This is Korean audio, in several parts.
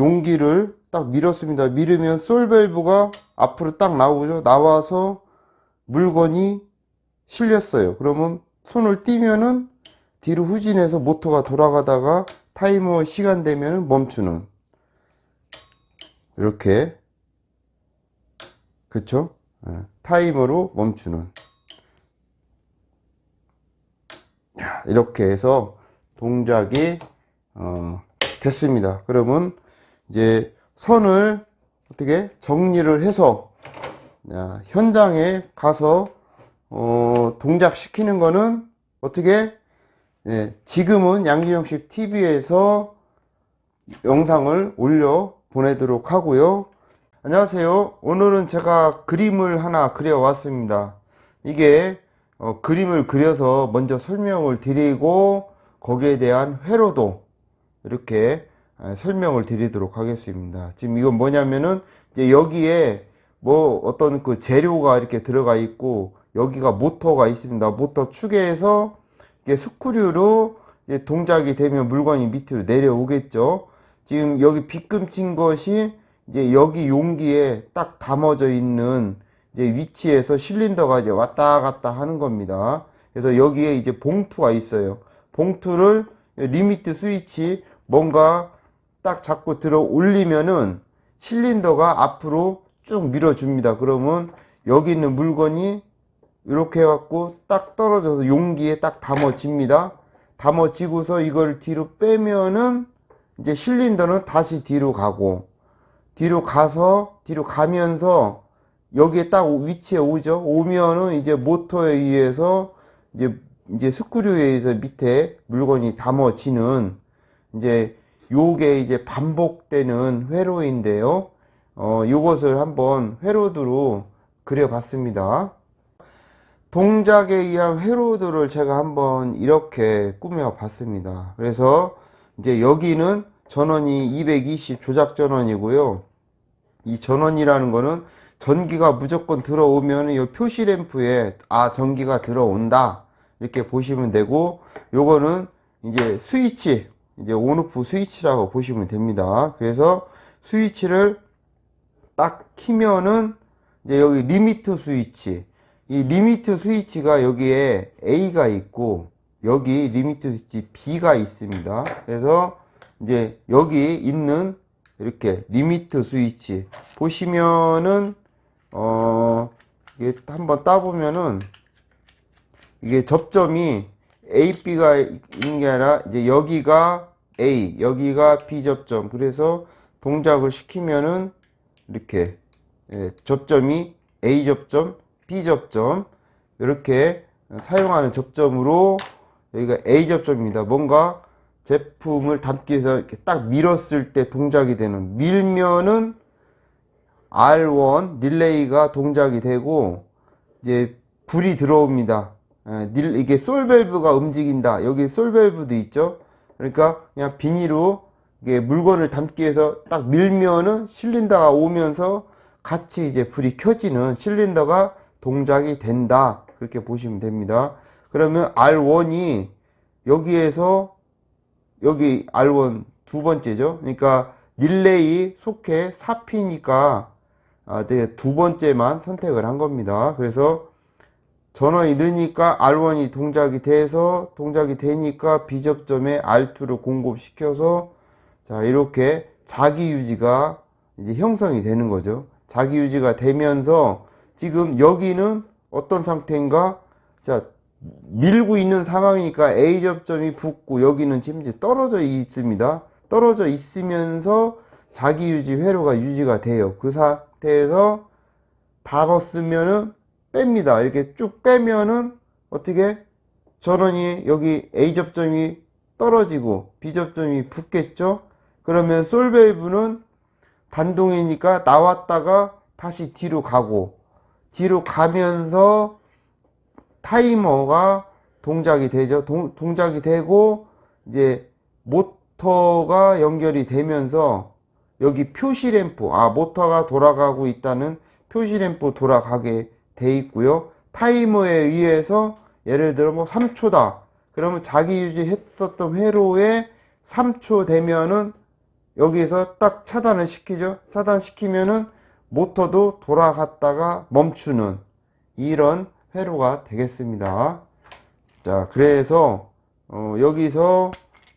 용기를 딱 밀었습니다. 밀으면 솔밸브가 앞으로 딱 나오죠. 나와서 물건이 실렸어요. 그러면 손을 띄면은 뒤로 후진해서 모터가 돌아가다가 타이머 시간 되면은 멈추는 이렇게 그쵸? 예, 타이머로 멈추는 야, 이렇게 해서 동작이 어, 됐습니다. 그러면 이제 선을 어떻게 정리를 해서 야, 현장에 가서 어, 동작 시키는 거는 어떻게 예, 지금은 양기영식 TV에서 영상을 올려 보내도록 하고요. 안녕하세요. 오늘은 제가 그림을 하나 그려 왔습니다. 이게 어, 그림을 그려서 먼저 설명을 드리고 거기에 대한 회로도 이렇게 아, 설명을 드리도록 하겠습니다. 지금 이건 뭐냐면은 이제 여기에 뭐 어떤 그 재료가 이렇게 들어가 있고 여기가 모터가 있습니다. 모터 축에서 이게 스크류로 이제 동작이 되면 물건이 밑으로 내려오겠죠. 지금 여기 빗금 친 것이 이제 여기 용기에 딱 담아져 있는 이제 위치에서 실린더가 이제 왔다 갔다 하는 겁니다. 그래서 여기에 이제 봉투가 있어요. 봉투를 리미트 스위치 뭔가 딱 잡고 들어 올리면은 실린더가 앞으로 쭉 밀어줍니다. 그러면 여기 있는 물건이 이렇게 해갖고 딱 떨어져서 용기에 딱 담아집니다. 담아지고서 이걸 뒤로 빼면은 이제 실린더는 다시 뒤로 가고 뒤로 가서 뒤로 가면서 여기에 딱 위치에 오죠. 오면은 이제 모터에 의해서 이제 이제 스크류에 의해서 밑에 물건이 담아지는 이제 요게 이제 반복되는 회로인데요. 어, 요것을 한번 회로드로 그려봤습니다. 동작에 의한 회로드를 제가 한번 이렇게 꾸며 봤습니다. 그래서 이제 여기는 전원이 220 조작 전원이고요. 이 전원이라는 거는 전기가 무조건 들어오면 이 표시 램프에 아 전기가 들어온다 이렇게 보시면 되고 요거는 이제 스위치 이제 온오프 스위치라고 보시면 됩니다. 그래서 스위치를 딱 키면은 이제 여기 리미트 스위치 이 리미트 스위치가 여기에 A가 있고 여기 리미트 스위치 B가 있습니다. 그래서 이제 여기 있는 이렇게 리미트 스위치 보시면은 어 이게 한번 따보면은 이게 접점이 A, B가 있는 게 아니라 이제 여기가 A, 여기가 B 접점. 그래서 동작을 시키면은 이렇게 예, 접점이 A 접점, B 접점 이렇게 사용하는 접점으로 여기가 A 접점입니다. 뭔가 제품을 담기 위해서 이렇게 딱 밀었을 때 동작이 되는 밀면은 R1 릴레이가 동작이 되고 이제 불이 들어옵니다. 예, 닐- 이게 솔밸브가 움직인다. 여기 솔밸브도 있죠. 그러니까 그냥 비닐로 물건을 담기 위해서 딱 밀면은 실린더가 오면서 같이 이제 불이 켜지는 실린더가 동작이 된다. 그렇게 보시면 됩니다. 그러면 R1이 여기에서 여기 R1 두 번째죠. 그러니까 릴레이 속해 4P니까 아, 네, 두 번째만 선택을 한 겁니다. 그래서 전원이 느니까 R1이 동작이 돼서 동작이 되니까 B접점에 R2를 공급시켜서 자 이렇게 자기 유지가 이제 형성이 되는 거죠. 자기 유지가 되면서 지금 여기는 어떤 상태인가? 자 밀고 있는 상황이니까 A 접점이 붙고 여기는 지금 이제 떨어져 있습니다. 떨어져 있으면서 자기 유지 회로가 유지가 돼요. 그 상태에서 닫았으면은 뺍니다. 이렇게 쭉 빼면은 어떻게 전원이 여기 A 접점이 떨어지고 B 접점이 붙겠죠? 그러면 솔밸브는 단동이니까 나왔다가 다시 뒤로 가고 뒤로 가면서 타이머가 동작이 되죠. 동, 동작이 되고 이제 모터가 연결이 되면서 여기 표시 램프, 아 모터가 돌아가고 있다는 표시 램프 돌아가게 돼 있고요. 타이머에 의해서 예를 들어 뭐 3초다. 그러면 자기 유지했었던 회로에 3초 되면은 여기에서 딱 차단을 시키죠. 차단시키면은 모터도 돌아갔다가 멈추는 이런 회로가 되겠습니다. 자, 그래서 어, 여기서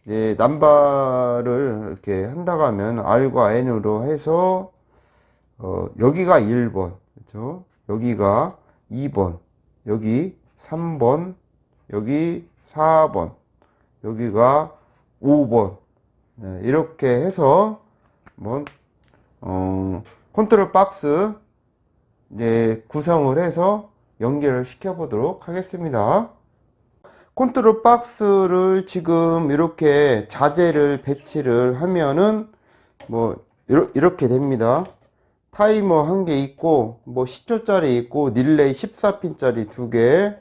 이제 남발을 이렇게 한다고 하면 R과 N으로 해서 어, 여기가 1번, 그렇죠? 여기가 2번, 여기 3번, 여기 4번, 여기가 5번. 네, 이렇게 해서 한번 어, 컨트롤 박스 이제 구성을 해서 연결을 시켜 보도록 하겠습니다. 컨트롤 박스를 지금 이렇게 자재를 배치를 하면은 뭐 이렇게 됩니다. 타이머 한 개 있고 뭐 10초짜리 있고 릴레이 14핀짜리 두 개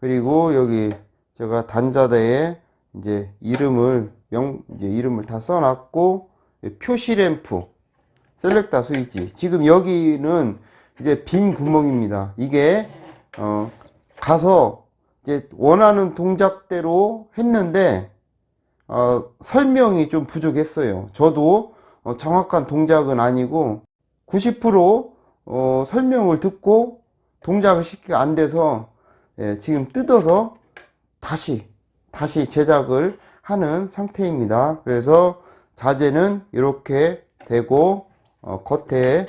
그리고 여기 제가 단자대에 이제 이름을 명 이제 이름을 다 써놨고 표시 램프 셀렉터 스위치 지금 여기는 이제 빈 구멍입니다. 이게 어 가서 이제 원하는 동작대로 했는데 어, 설명이 좀 부족했어요. 저도 어, 정확한 동작은 아니고 90% 어, 설명을 듣고 동작을 쉽게 안 돼서 예, 지금 뜯어서 다시 다시 제작을 하는 상태입니다. 그래서 자재는 이렇게 되고 어, 겉에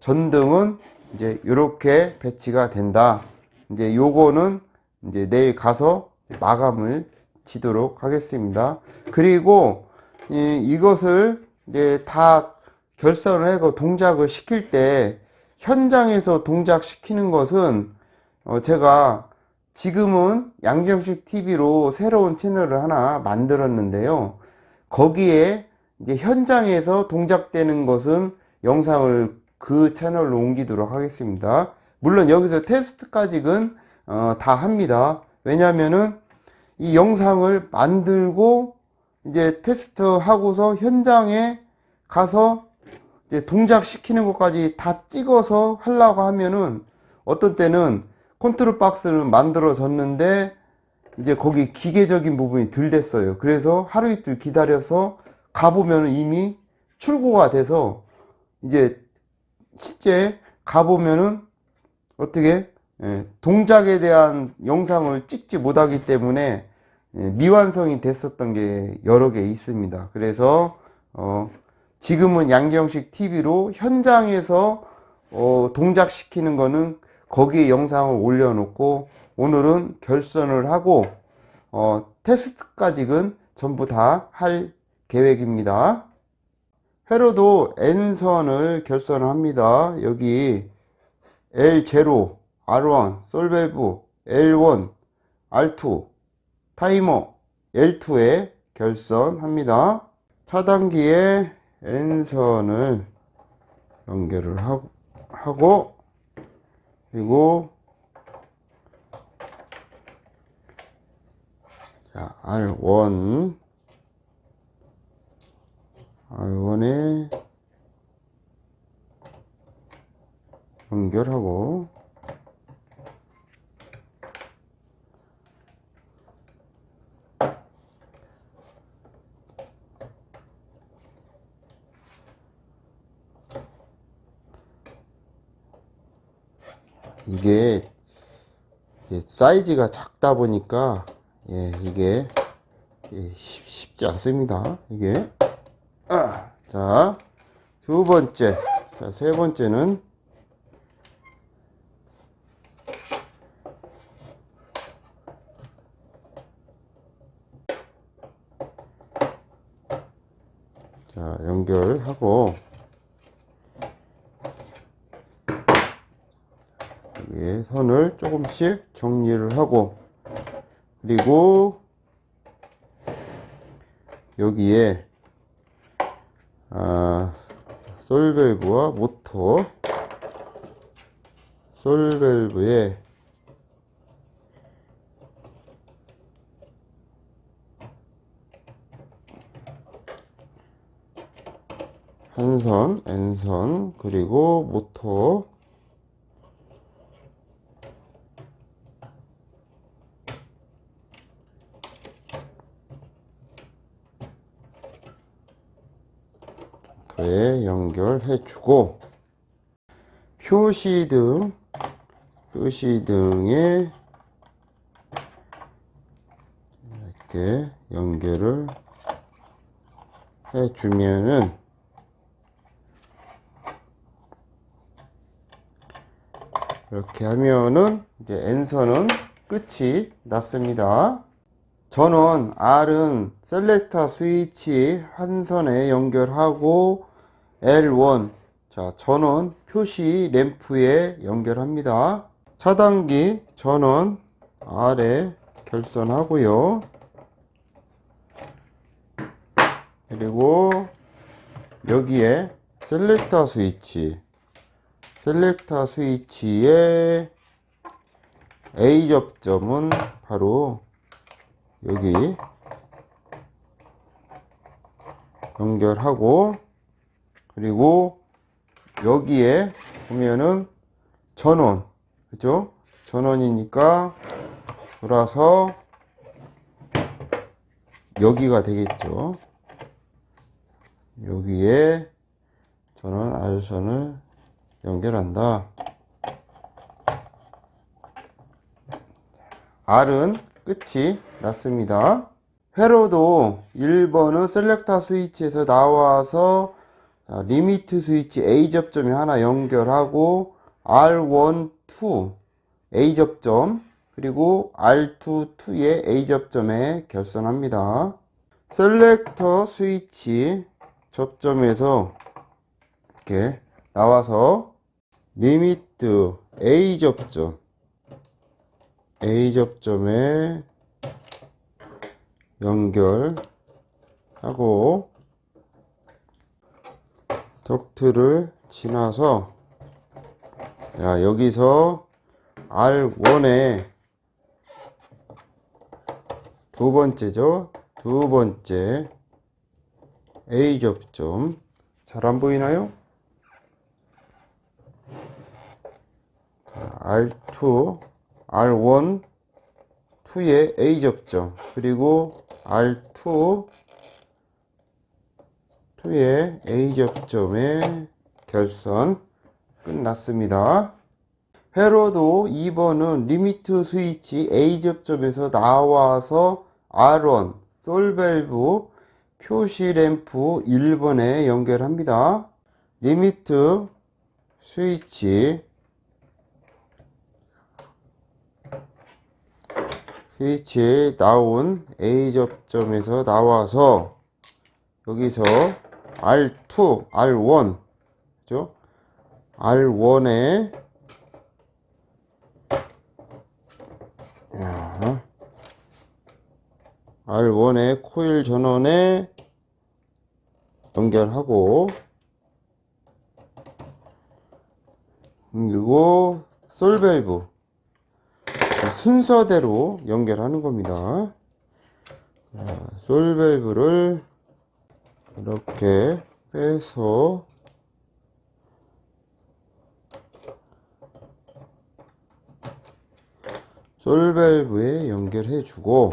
전등은 이제 이렇게 배치가 된다. 이제 요거는 이제 내일 가서 마감을 지도록 하겠습니다. 그리고 이, 이것을 이제 다 결선을 해서 동작을 시킬 때 현장에서 동작 시키는 것은 어, 제가 지금은 양정식 TV로 새로운 채널을 하나 만들었는데요. 거기에 이제 현장에서 동작되는 것은 영상을 그 채널로 옮기도록 하겠습니다. 물론 여기서 테스트까지는 어, 다 합니다. 왜냐면은 이 영상을 만들고 이제 테스트 하고서 현장에 가서 동작 시키는 것까지 다 찍어서 하려고 하면은 어떤 때는 컨트롤 박스는 만들어졌는데 이제 거기 기계적인 부분이 덜 됐어요. 그래서 하루 이틀 기다려서 가보면은 이미 출고가 돼서 이제 실제 가보면은 어떻게 예, 동작에 대한 영상을 찍지 못하기 때문에 예, 미완성이 됐었던 게 여러 개 있습니다. 그래서 어, 지금은 양경식 TV로 현장에서 어, 동작시키는 거는 거기에 영상을 올려놓고 오늘은 결선을 하고 어, 테스트까지는 전부 다 할 계획입니다. 회로도 N선을 결선합니다. 여기 L0, R1, 솔밸브, L1, R2, 타이머 L2에 결선합니다. 차단기에 N선을 연결을 하고, 그리고 자, R1 R1에 연결하고 이게 사이즈가 작다 보니까 예, 이게 예, 쉽- 쉽지 않습니다. 이게 아, 자, 두 번째, 자, 세 번째는 자, 연결하고 여기에 선을 조금씩 정리를 하고 그리고 여기에 아, 솔밸브와 모터. 솔밸브에 한선, N선, 그리고 모터 이렇게 연결해 주고 표시등 표시등에 이렇게 연결을 해 주면은 이렇게 하면은 이제 N선은 끝이 났습니다. 저는 R은 셀렉터 스위치 한 선에 연결하고 L1 자 전원 표시 램프에 연결합니다. 차단기 전원 R에 결선하고요. 그리고 여기에 셀렉터 스위치 셀렉터 스위치의 A 접점은 바로 여기 연결하고 그리고 여기에 보면은 전원 그죠? 전원이니까 돌아서 여기가 되겠죠. 여기에 전원 R선을 연결한다. R은 끝이 났습니다. 회로도 1번은 셀렉터 스위치에서 나와서 자, 리미트 스위치 A 접점에 하나 연결하고 R1, 2 A 접점 그리고 R2, 2의 A 접점에 결선합니다. 셀렉터 스위치 접점에서 이렇게 나와서 리미트 A 접점 A 접점에 연결하고 덕트를 지나서 자, 여기서 R1에 두 번째죠. 두 번째 A 접점 잘 안 보이나요? 자, R2 R1 2의 A 접점 그리고 R2 2의 A 접점의 결선 끝났습니다. 회로도 2번은 리미트 스위치 A 접점에서 나와서 R1 솔밸브 표시 램프 1번에 연결합니다. 리미트 스위치 스위치에 나온 A 접점에서 나와서 여기서 R2, R1, 그죠? R1에 R1에 코일 전원에 연결하고 그리고 솔밸브 순서대로 연결하는 겁니다. 자, 솔밸브를 이렇게 빼서 솔밸브에 연결해 주고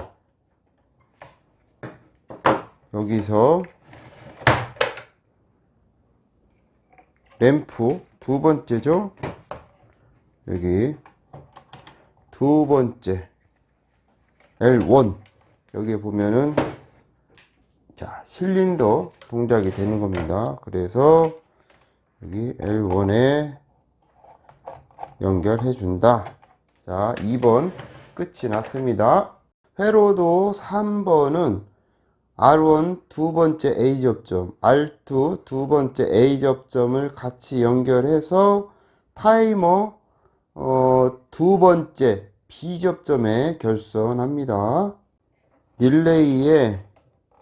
여기서 램프 두 번째죠? 여기 두 번째 L1 여기 보면은 자 실린더 동작이 되는 겁니다. 그래서 여기 L1에 연결해 준다. 자 2번 끝이 났습니다. 회로도 3번은 R1 두 번째 A 접점 R2 두 번째 A 접점을 같이 연결해서 타이머 어, 두 번째 B 접점에 결선합니다. 딜레이의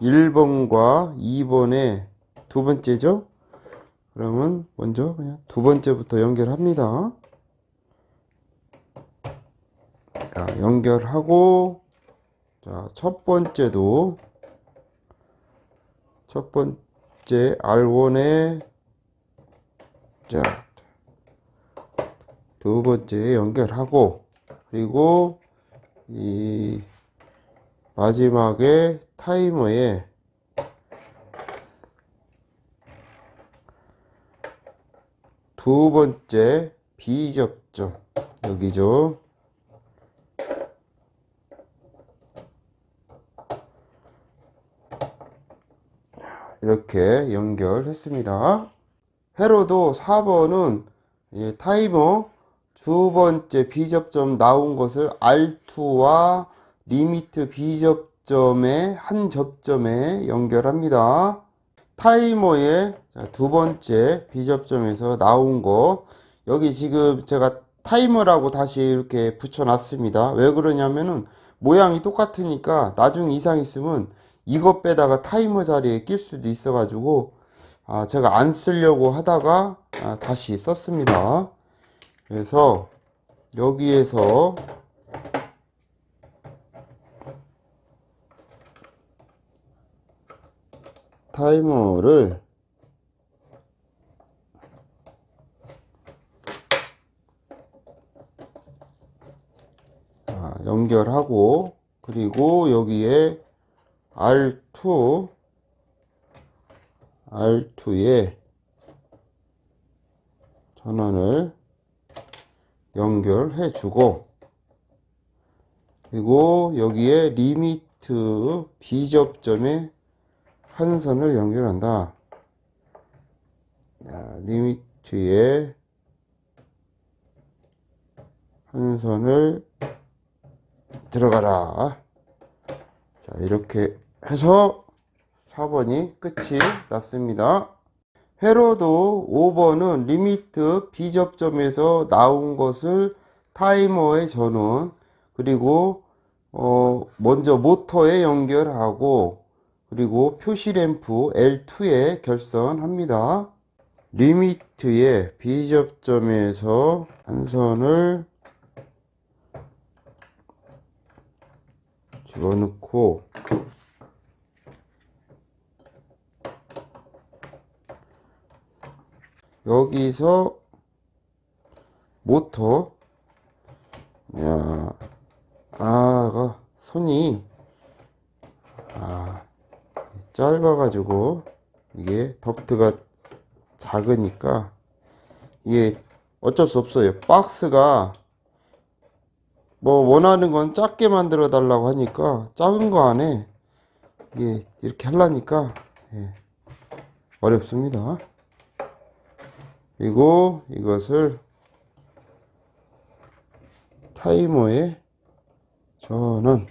1번과 2번의 두 번째죠? 그러면 먼저 그냥 두 번째부터 연결합니다. 자, 연결하고 자, 첫 번째도 첫 번째 R1에 자, 두 번째 연결하고 그리고 이 마지막에 타이머에 두 번째 비접점 여기죠. 이렇게 연결했습니다. 회로도 4번은 타이머 두 번째 비접점 나온 것을 R2와 리미트 비접점의 한 접점에 연결합니다. 타이머의 자, 두 번째 비접점에서 나온 거 여기 지금 제가 타이머라고 다시 이렇게 붙여놨습니다. 왜 그러냐면은 모양이 똑같으니까 나중에 이상 있으면 이것 빼다가 타이머 자리에 낄 수도 있어가지고 아, 제가 안 쓰려고 하다가 아, 다시 썼습니다. 그래서 여기에서 타이머를 자, 연결하고 그리고 여기에 R2 R2에 전원을 연결해 주고 그리고 여기에 리미트 비접점에 한 선을 연결한다. 자, 리미트에 한 선을 들어가라. 자, 이렇게 해서 4번이 끝이 났습니다. 회로도 5번은 리미트 비접점에서 나온 것을 타이머의 전원 그리고 어 먼저 모터에 연결하고 그리고 표시 램프 L2에 결선합니다. 리미트의 비접점에서 한 선을 집어넣고 여기서 모터 야 아가 손이 아 짧아 가지고 이게 덕트가 작으니까 이게 어쩔 수 없어요. 박스가 뭐 원하는 건 작게 만들어 달라고 하니까 작은 거 안에 이게 이렇게 하려니까 예, 어렵습니다. 그리고 이것을 타이머에 전원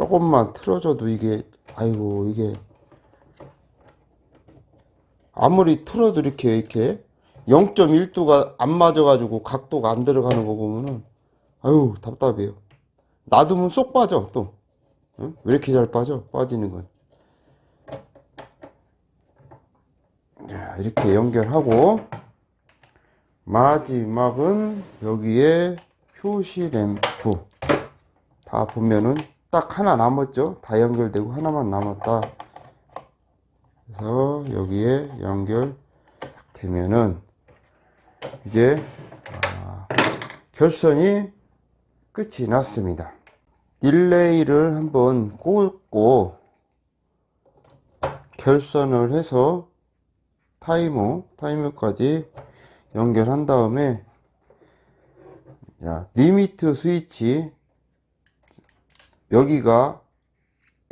조금만 틀어줘도 이게 아이고 이게. 아무리 틀어도 이렇게 이렇게. 0.1도가 안 맞아가지고 각도가 안 들어가는 거 보면은 아유 답답해요. 놔두면 쏙 빠져 또. 응? 왜 이렇게 잘 빠져? 빠지는 건. 자, 이렇게 연결하고 마지막은 여기에 표시 램프. 다 보면은 딱 하나 남았죠? 다 연결되고 하나만 남았다. 그래서 여기에 연결 되면은 이제 아, 결선이 끝이 났습니다. 딜레이를 한번 꽂고 결선을 해서 타이머 타이머까지 연결한 다음에 야, 리미트 스위치 여기가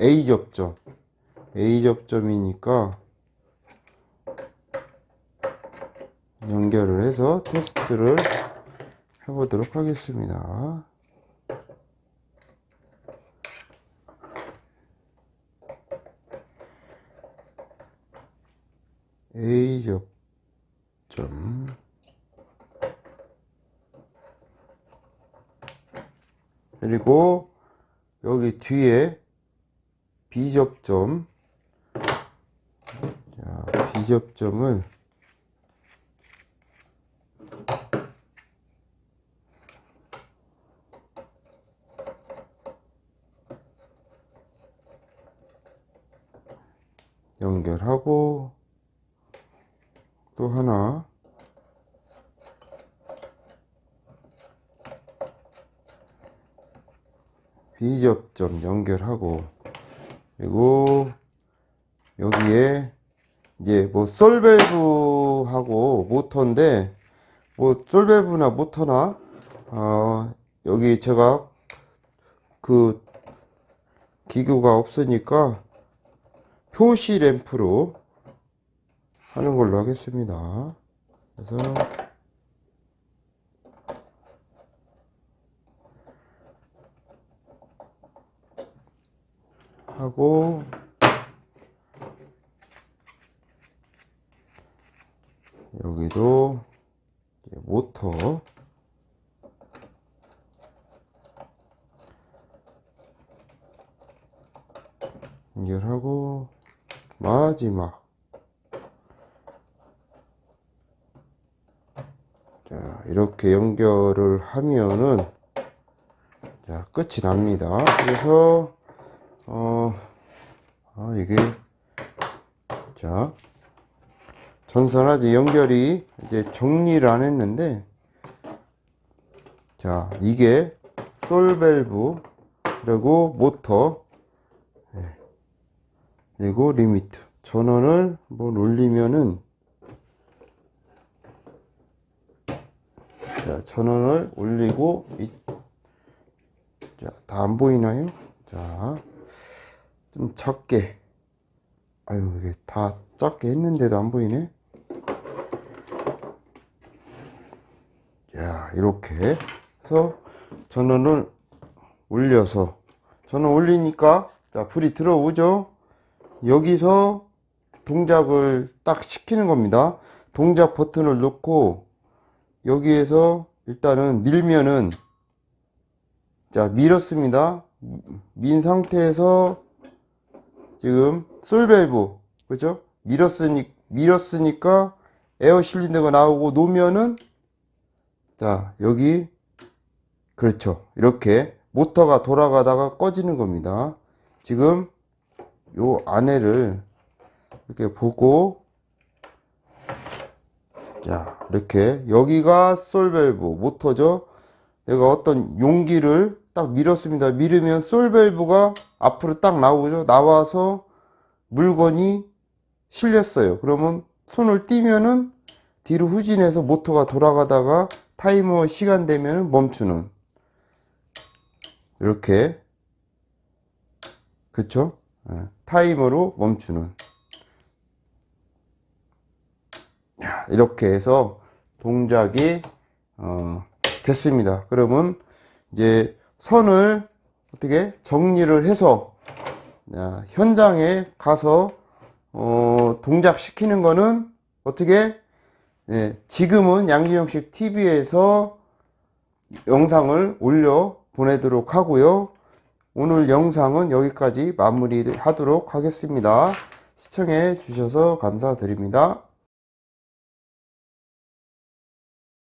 A 접점 A 접점이니까 연결을 해서 테스트를 해보도록 하겠습니다. A 접점 그리고 여기 뒤에 B 접점. 자, B 접점을 연결하고 또 하나 비접점 연결하고 그리고 여기에 이제 뭐 솔밸브하고 모터인데 뭐 솔밸브나 모터나 어 여기 제가 그 기구가 없으니까 표시 램프로 하는 걸로 하겠습니다. 그래서 하고 여기도 모터 연결하고 마지막 자 이렇게 연결을 하면은 자 끝이 납니다. 그래서 어 아, 이게 자 전선 아직 연결이 이제 정리를 안 했는데 자 이게 솔밸브 그리고 모터 예, 그리고 리미트 전원을 한번 올리면은 자 전원을 올리고 자 다 안 보이나요? 자 좀 작게 아유 이게 다 작게 했는데도 안 보이네. 자 이렇게 해서 전원을 올려서 전원 올리니까 자 불이 들어오죠? 여기서 동작을 딱 시키는 겁니다. 동작 버튼을 넣고 여기에서 일단은 밀면은 자 밀었습니다. 민 상태에서 지금 솔밸브 그죠? 밀었으니 밀었으니까 에어 실린더가 나오고 놓으면은 자 여기 그렇죠. 이렇게 모터가 돌아가다가 꺼지는 겁니다. 지금 요 안에를 이렇게 보고 자 이렇게 여기가 솔밸브 모터죠? 내가 어떤 용기를 딱 밀었습니다. 밀으면 솔밸브가 앞으로 딱 나오죠. 나와서 물건이 실렸어요. 그러면 손을 띄면은 뒤로 후진해서 모터가 돌아가다가 타이머 시간 되면 멈추는. 이렇게. 그쵸? 예, 타이머로 멈추는. 야, 이렇게 해서 동작이 어, 됐습니다. 그러면 이제 선을 어떻게 정리를 해서 야, 현장에 가서 어, 동작 시키는 거는 어떻게 예, 지금은 양기영식 TV에서 영상을 올려 보내도록 하고요. 오늘 영상은 여기까지 마무리하도록 하겠습니다. 시청해 주셔서 감사드립니다.